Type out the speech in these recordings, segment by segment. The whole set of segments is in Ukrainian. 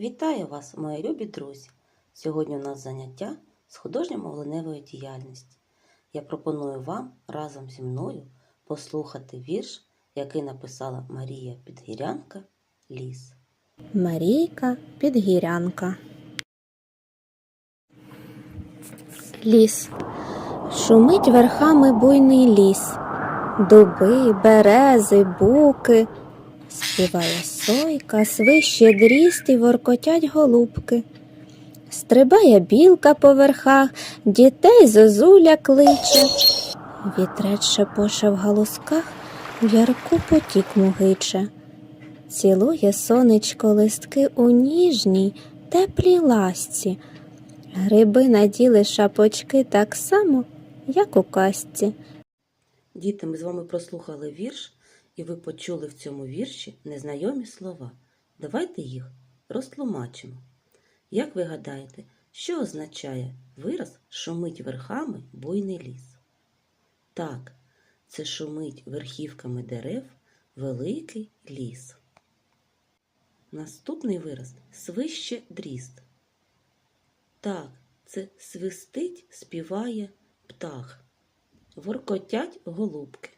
Вітаю вас, мої любі друзі! Сьогодні у нас заняття з художньо-мовленевої діяльності. Я пропоную вам разом зі мною послухати вірш, який написала Марія Підгірянка Ліс. Марійка Підгірянка. Ліс. Шумить верхами буйний ліс. Дуби, берези, буки. Співає сойка, свище дріст і воркотять голубки. Стрибає білка по верхах, дітей зозуля кличе. Вітрець шепоше в галузках, в ярку потік мугиче. Цілує сонечко листки у ніжній, теплій ласці. Гриби наділи шапочки так само, як у казці. Діти, ми з вами прослухали вірш, і ви почули в цьому вірші незнайомі слова. Давайте їх розтлумачимо. Як ви гадаєте, що означає вираз шумить верхами буйний ліс? Так, це шумить верхівками дерев великий ліс. Наступний вираз свище дріст. Так, це свистить, співає птах. Воркотять голубки.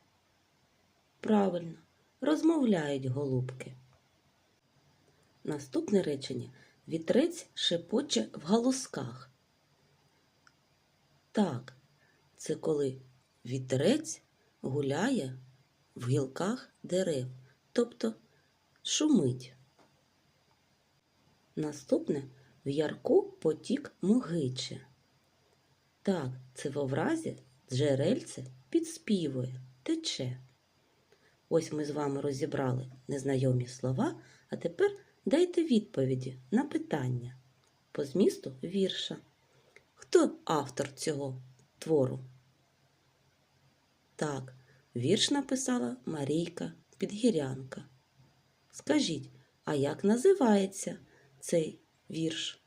Правильно, розмовляють голубки. Наступне речення вітрець шепоче в галузках. Так, це коли вітрець гуляє в гілках дерев, тобто шумить. Наступне в ярку потік мугиче. Так, це в овразі джерельце підспівує, тече. Ось ми з вами розібрали незнайомі слова, а тепер дайте відповіді на питання по змісту вірша. Хто автор цього твору? Так, вірш написала Марійка Підгірянка. Скажіть, а як називається цей вірш?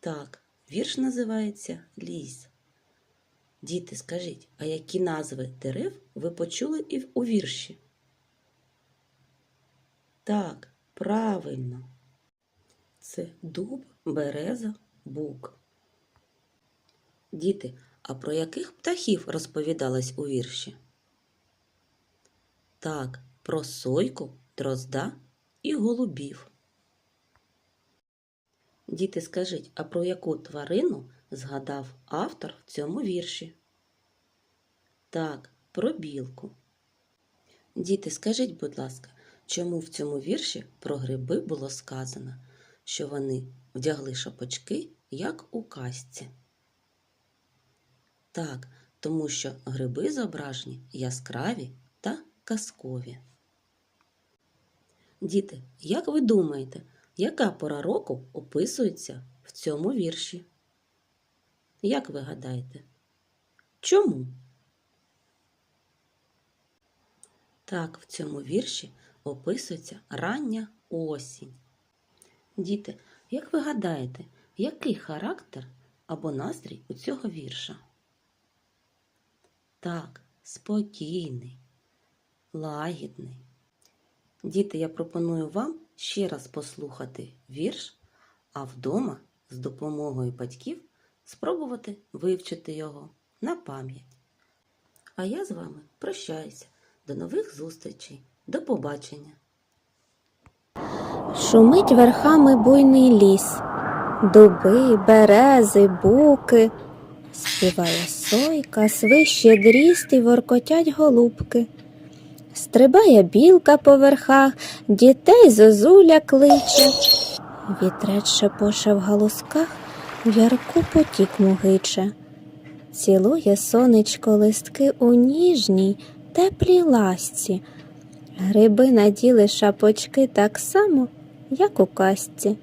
Так, вірш називається Ліс. Діти, скажіть, а які назви дерев ви почули і у вірші? Так, правильно. Це дуб, береза, бук. Діти, а про яких птахів розповідалось у вірші? Так, про сойку, дрозда і голубів. Діти, скажіть, а про яку тварину згадав автор в цьому вірші? Так, про білку. Діти, скажіть, будь ласка, чому в цьому вірші про гриби було сказано, що вони вдягли шапочки, як у казці? Так, тому що гриби зображені яскраві та казкові. Діти, як ви думаєте, яка пора року описується в цьому вірші? Як ви гадаєте? Чому? Так, в цьому вірші описується рання осінь. Діти, як ви гадаєте, який характер або настрій у цього вірша? Так, спокійний, лагідний. Діти, я пропоную вам ще раз послухати вірш, а вдома з допомогою батьків спробувати вивчити його на пам'ять. А я з вами прощаюся. До нових зустрічей. До побачення. Шумить верхами буйний ліс. Дуби, берези, буки. Співає сойка, свище дріст і воркотять голубки. Стрибає білка по верхах, дітей зозуля кличе. Вітрець шепоше в галузках, в ярку потік мугиче. Цілує сонечко листки у ніжній, теплій ласці. Гриби наділи шапочки так само, як у казці.